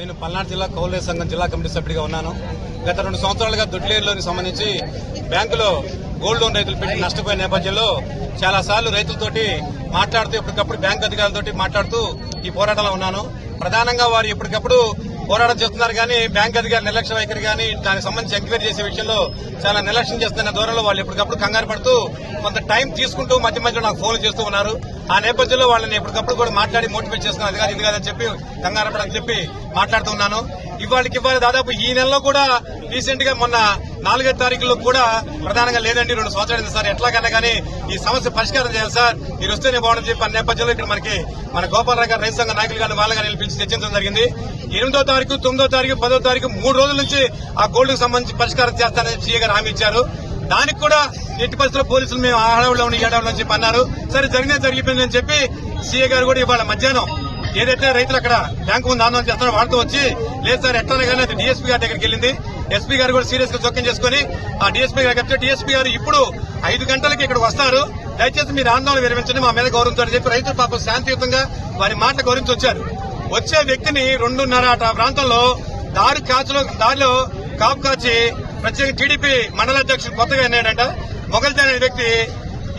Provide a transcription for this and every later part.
నేను పల్నాడు జిల్లా కౌలే సంఘం జిల్లా కమిటీ సభ్యుడిగా ఉన్నాను. గత రెండు సంవత్సరాలుగా దొడ్లేరులోని సంబంధించి బ్యాంకులో గోల్డ్ లోన్ రైతులు పెట్టి నష్టపోయిన నేపథ్యంలో చాలా సార్లు రైతులతోటి మాట్లాడుతూ ఎప్పటికప్పుడు బ్యాంక్ అధికారులతోటి మాట్లాడుతూ ఈ పోరాటంలో ఉన్నాను. ప్రధానంగా వారు ఎప్పటికప్పుడు పోరాటం చేస్తున్నారు కానీ బ్యాంక్ అధికారులు నిర్లక్ష్య వైఖరి కానీ దానికి సంబంధించి ఎంక్వైరీ చేసే విషయంలో చాలా నిర్లక్ష్యం చేస్తున్న దూరంలో వాళ్ళు ఎప్పటికప్పుడు కంగారు పడుతూ కొంత టైం తీసుకుంటూ మధ్య మధ్యలో నాకు ఫోన్లు చేస్తూ ఉన్నారు. ఆ నేపథ్యంలో వాళ్ళని ఎప్పటికప్పుడు కూడా మాట్లాడి మోటివేట్ చేస్తున్నారు అది కాదు ఇది కాదని చెప్పి కంగారు పడని చెప్పి మాట్లాడుతూ ఉన్నాను. ఇవాళకి ఇవాళ దాదాపు ఈ నెలలో కూడా రీసెంట్గా మొన్న నాలుగో తారీఖులో కూడా ప్రధానంగా లేదండి. రెండు సంవత్సరాలు సార్. ఎట్లాగైనా కానీ ఈ సమస్య పరిష్కారం చేయాలి సార్. మీరు వస్తేనే బాగుంటుంది చెప్పి అన్ని నేపథ్యంలో ఇక్కడ మనకి మన గోపాలరావు గారు రైతు సంఘ నాయకులు కానీ వాళ్ళ కానీ పిలిచి చర్చించడం జరిగింది. ఎనిమిదో తారీఖు తొమ్మిదో తారీఖు పదో తారీఖు మూడు రోజుల నుంచి ఆ గోల్డ్కు సంబంధించి పరిష్కారం చేస్తానని సీఏ గారు హామీ ఇచ్చారు. దానికి కూడా ఎట్టి పరిస్థితుల్లో పోలీసులు మేము ఆడవిలో ఉండి ఏడవలో చెప్పి అన్నారు. సరే జరిగిన జరిగిపోయిందని చెప్పి సీఏ గారు కూడా ఇవాళ మధ్యాహ్నం ఏదైతే రైతులు అక్కడ బ్యాంకు ముందు ఆందోళన చేస్తున్నారో వాళ్ళతో వచ్చి లేదు సార్ ఎట్లా కానీ అది డీఎస్పీ గారి దగ్గరికి వెళ్ళింది. ఎస్పీ గారు కూడా సీరియస్గా జోక్యం చేసుకుని ఆ డీఎస్పీ గారికి చెప్తే డీఎస్పీ గారు ఇప్పుడు ఐదు గంటలకి ఇక్కడ వస్తారు దయచేసి మీరు ఆందోళన విరమించండి మా మీద గౌరవంతో అని చెప్పి రైతులు పాపం శాంతియుతంగా వారి మాట గౌరవించి వచ్చారు వచ్చే వ్యక్తిని రెండున్నర ఆ ప్రాంతంలో దారి కాచులో దారిలో కాపు కాచి ప్రత్యేక టీడీపీ మండల అధ్యక్షుడు కొత్తగా ఎన్నాడంట మొగల్జాన్ అనే వ్యక్తి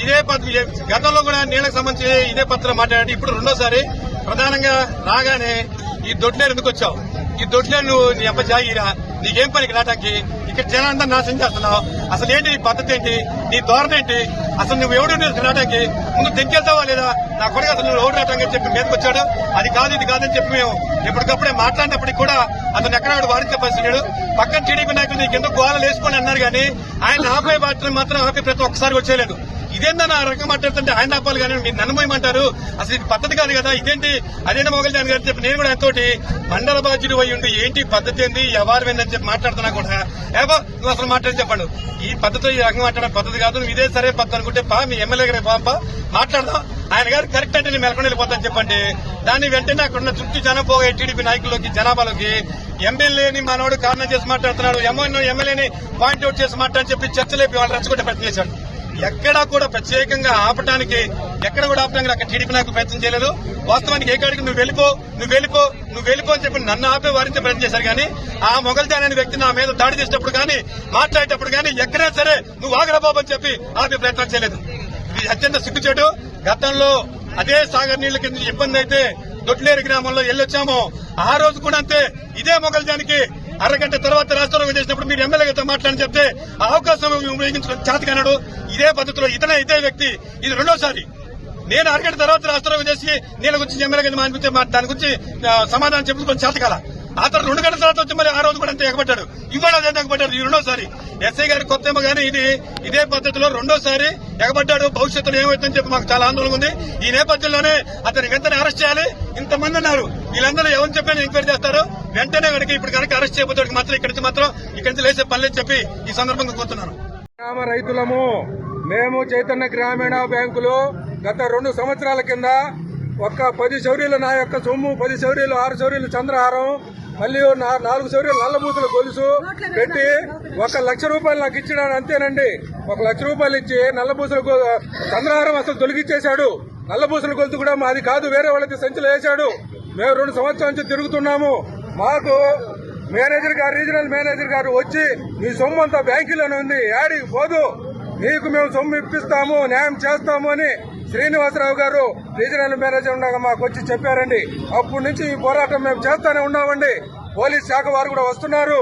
ఇదే పత్ర గతంలో కూడా నీళ్ళకు సంబంధించి ఇదే పత్రం మాట్లాడాడు. ఇప్పుడు రెండోసారి ప్రధానంగా రాగానే ఈ దొడ్లేరు ఎందుకు వచ్చావు? ఈ దొడ్లేరు నువ్వు నీ అబ్బ జాగిరా నీకేం పనికి నాటకి ఇక్కడ జనాలంతా నాశనం చేస్తున్నావు. అసలు ఏంటి నీ పద్ధతి ఏంటి? నీ ధోరణ ఏంటి? అసలు నువ్వు ఎవడు రావడానికి ముందు తెంకెళ్తావా లేదా? నా కొడుకు అసలు నువ్వు ఎవడు నాటకం చెప్పి మీదకి వచ్చాడు. అది కాదు ఇది కాదని చెప్పి మేము ఎప్పటికప్పుడే మాట్లాడినప్పటికి కూడా అతను ఎక్కడ వాడించే పరిస్థితి లేడు పక్కన టీడీపీ నాయకులు నీకు ఎందుకు గోళలు వేసుకొని అన్నారు కానీ ఆయన ఆపే మాత్రం మాత్రం ఆపే ప్రతి ఒక్కసారి వచ్చేయలేదు. ఇదేందా ఆ రకం మాట్లాడుతుంటే ఆయన ఆపాలి కానీ మీరు నన్నమోయమంటారు అసలు ఇది పద్ధతి కాదు కదా ఇదేంటి? అదేంటి మొగల్ జాన్ గారు చెప్పి నేను కూడా ఎంతోటి మండల బాధ్యుడు అయి ఉండి ఏంటి పద్ధతి ఏంది? ఎవరు విన్నది చెప్పి మాట్లాడుతున్నా కూడా. ఏవో నువ్వు అసలు మాట్లాడి చెప్పండు. ఈ పద్ధతి ఈ రకం మాట్లాడే పద్ధతి కాదు నువ్వు ఇదే సరే పద్ధతి అనుకుంటే పా మీ ఎమ్మెల్యే గారి పాప మాట్లాడదాం. ఆయన గారు కరెక్ట్ అంటే నేను మెలకొని వెళ్ళిపోతాను చెప్పండి. దాన్ని వెంటనే అక్కడ ఉన్న చుట్టూ జనం పోగా టీడీపీ నాయకులకి జనాభాలోకి ఎమ్మెల్యేని మనోడు కారణం చేసి మాట్లాడుతున్నాడు. ఎమ్మెల్యే ఎమ్మెల్యేని పాయింట్అవుట్ చేసి మాట్లాడని చెప్పి చర్చలేపి వాళ్ళు రెచ్చగొట్టే ప్రయత్నం చేశాడు. ఎక్కడా కూడా ప్రత్యేకంగా ఆపటానికి ఎక్కడ కూడా ఆపడానికి అక్కడ టీడీపీ నాయకులు ప్రయత్నం చేయలేదు. వాస్తవానికి ఏ కాడికి నువ్వు వెళ్ళిపో నువ్వు వెళ్ళిపో నువ్వు వెళ్ళిపో అని చెప్పి నన్ను ఆపే వారించే ప్రయత్నం చేశారు కానీ ఆ మొగల్జాన్ అనే వ్యక్తి నా మీద దాడి చేసేటప్పుడు కానీ మాట్లాడేటప్పుడు కానీ ఎక్కడైనా సరే నువ్వు ఆగరా అని చెప్పి ఆపే ప్రయత్నం చేయలేదు. ఇది అత్యంత సిగ్గుచేటు. గతంలో అదే సాగర్ నీళ్ళ కింద ఇబ్బంది అయితే దొడ్లేరు గ్రామంలో వెళ్ళొచ్చాము. ఆ రోజు కూడా అంతే. ఇదే మొగల్జానికి అరగంట తర్వాత రాష్ట్రంలో చేసినప్పుడు మీరు ఎమ్మెల్యేతో మాట్లాడని చెప్తే ఆ అవకాశం ఉపయోగించడం చేతకన్నాడు ఇదే పద్ధతిలో ఇతనే ఇదే వ్యక్తి. ఇది రెండోసారి. నేను అరగంట తర్వాత రాష్ట్రం చేసి నీళ్ళ గురించి ఎమ్మెల్యే మానిపితే మా- దాని గురించి సమాధానం చెప్పి కొంచెం చేతకాల ఆ తర్వాత రెండు గంటల తర్వాత వచ్చి మళ్ళీ ఆ రోజు కూడా అంతే ఎగబడ్డాడు. ఇవాళ అదే ఎగబడ్డాడు. ఈ రెండోసారి. ఎస్ఐ గారి కొత్త ఏమో కానీ ఇది ఇదే పద్ధతిలో రెండోసారి ఎగబడ్డాడు. భవిష్యత్తులో ఏమవుతుందని చెప్పి మాకు చాలా ఆందోళన ఉంది. ఈ నేపథ్యంలోనే అతని వెంటనే అరెస్ట్ చేయాలి. ఇంతమంది ఉన్నారు. వీళ్ళందరూ ఎవరు చెప్పినా ఎంక్వైరీ చేస్తారు వెంటనే కనుక ఇప్పుడు కనుక అరెస్ట్ చేయబోతాడు మాత్రం ఇక్కడి నుంచి మాత్రం ఇక్కడి నుంచి లేసే పని చెప్పి ఈ సందర్భంగా కోరుతున్నాను. గ్రామ రైతులము మేము చైతన్య గ్రామీణ బ్యాంకులో గత రెండు సంవత్సరాల కింద ఒక్క పది చౌరీలు నా యొక్క సొమ్ము పది చౌరీలు ఆరు చౌరీలు చంద్రహారం మళ్ళీ నా- నాలుగు చౌరీలు నల్లబూతులు గొలుసు పెట్టి ఒక లక్ష రూపాయలు నాకు ఇచ్చినాను అంతేనండి. ఒక లక్ష రూపాయలు ఇచ్చి నల్లబూసల చంద్రహారం అసలు తొలగిచ్చేశాడు. నల్లబూసల గొలుసు కూడా మాది కాదు వేరే వాళ్ళకి సంచులు వేశాడు. మేము రెండు సంవత్సరాల నుంచి తిరుగుతున్నాము. మాకు మేనేజర్ గారు రీజనల్ మేనేజర్ గారు వచ్చి మీ సొమ్ము అంతా బ్యాంకులోనే ఉంది. యాడికి పోదు. మీకు మేము సొమ్ము ఇప్పిస్తాము న్యాయం చేస్తాము అని శ్రీనివాసరావు గారు రీజనల్ మేనేజర్ ఉండగా మాకు వచ్చి చెప్పారండి. అప్పటి నుంచి ఈ పోరాటం మేము చేస్తానే ఉన్నామండి. పోలీస్ శాఖ వారు కూడా వస్తున్నారు.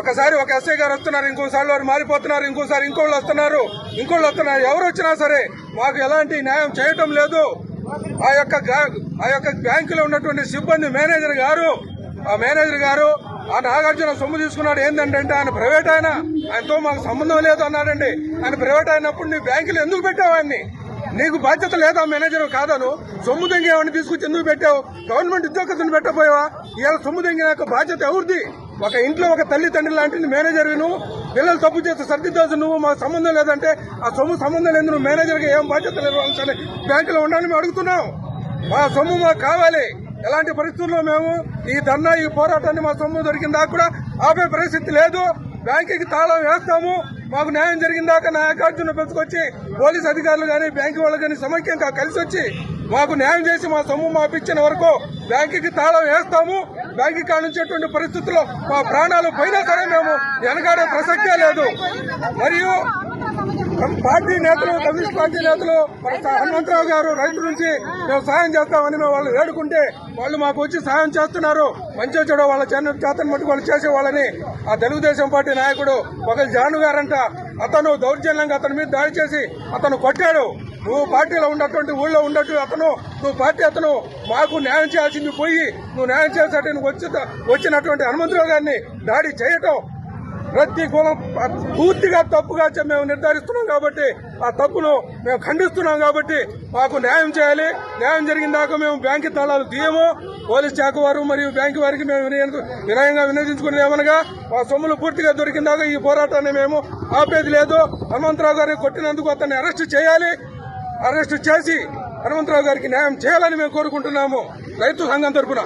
ఒకసారి ఒక ఎస్ఐ గారు వస్తున్నారు ఇంకోసారి వారు మారిపోతున్నారు ఇంకోసారి ఇంకోళ్ళు వస్తున్నారు. ఇంకోళ్ళు వస్తున్నారు ఎవరు వచ్చినా సరే మాకు ఎలాంటి న్యాయం చేయటం లేదు. ఆ యొక్క ఆ యొక్క బ్యాంకులో ఉన్నటువంటి సిబ్బంది మేనేజర్ గారు ఆ మేనేజర్ గారు ఆ నాగార్జున సొమ్ము తీసుకున్నాడు ఏంటంటే ఆయన ప్రైవేట్ ఆయన. ఆయనతో మాకు సంబంధం లేదు అన్నాడండి. ఆయన ప్రైవేట్ అయినప్పుడు నీ బ్యాంకులో ఎందుకు పెట్టావు ఆయన్ని? నీకు బాధ్యత లేదా మేనేజర్ కాదను. సొమ్ము దెంగేవాడిని తీసుకొచ్చి ఎందుకు పెట్టావు? గవర్నమెంట్ ఉద్యోగస్తుని పెట్టబోయావా? ఇవాళ సొమ్ము దెంగిన బాధ్యత ఎవరిది? ఒక ఇంట్లో ఒక తల్లి తండ్రి లాంటిది మేనేజర్ నువ్వు పిల్లలు తప్పు చేస్తే సర్దిద్దాల్సి నువ్వు మాకు సంబంధం లేదంటే ఆ సొమ్ము సంబంధం లేదు నువ్వు మేనేజర్గా ఏం బాధ్యత నిర్వహించాలి బ్యాంకులో ఉండాలని మేము అడుగుతున్నాం. మా సొమ్ము మాకు కావాలి. ఎలాంటి పరిస్థితుల్లో మేము ఈ ధర్నా ఈ పోరాటాన్ని మా సొమ్ము దొరికిన దాకా కూడా ఆపే పరిస్థితి లేదు. బ్యాంకుకి తాళం వేస్తాము. మాకు న్యాయం జరిగిన దాకా నాగార్జున పెంచుకొచ్చి పోలీస్ అధికారులు కానీ బ్యాంకు వాళ్ళు కానీ సమైక్యంగా కలిసి వచ్చి మాకు న్యాయం చేసి మా సొమ్ము మాపిచ్చిన వరకు బ్యాంకుకి తాళం వేస్తాము. బ్యాంకు కాడ నుంచి పరిస్థితుల్లో మా ప్రాణాలు పోయినా సరే మేము వెనకాడే ప్రసక్తే లేదు. మరియు పార్టీ నేతలు కమ్యూనిస్ట్ పార్టీ నేతలు హనుమంతరావు గారు రైతుల నుంచి మేము సాయం చేస్తామని మేము వాళ్ళు వేడుకుంటే వాళ్ళు మాకు వచ్చి సాయం చేస్తున్నారు. మంచి చెడు వాళ్ళ చేత చేతను మట్టుకు వాళ్ళు చేసేవాళ్ళని ఆ తెలుగుదేశం పార్టీ నాయకుడు ఒకరు జాను గారంట. అతను దౌర్జన్యంగా అతని మీద దాడి చేసి అతను కొట్టాడు. నువ్వు పార్టీలో ఉన్నటువంటి ఊళ్ళో ఉన్నట్టు అతను నువ్వు పార్టీ అతను మాకు న్యాయం చేయాల్సింది పోయి నువ్వు న్యాయం చేసేట వచ్చి వచ్చినటువంటి హనుమంతరావు గారిని దాడి చేయటం ప్రతి కులం పూర్తిగా తప్పుగా మేము నిర్ధారిస్తున్నాం కాబట్టి ఆ తప్పును మేము ఖండిస్తున్నాం కాబట్టి మాకు న్యాయం చేయాలి. న్యాయం జరిగిన దాకా మేము బ్యాంకు తాళాలు తీయము. పోలీస్ శాఖ వారు మరియు బ్యాంకు వారికి మేము వినయంగా వినియోగించుకునేమనగా మా సొమ్ములు పూర్తిగా దొరికిన దాకా ఈ పోరాటాన్ని మేము ఆపేది లేదు. హనుమంతరావు గారిని కొట్టినందుకు అతన్ని అరెస్ట్ చేయాలి. అరెస్ట్ చేసి హనుమంతరావు గారికి న్యాయం చేయాలని మేము కోరుకుంటున్నాము. రైతు సంఘం తరఫున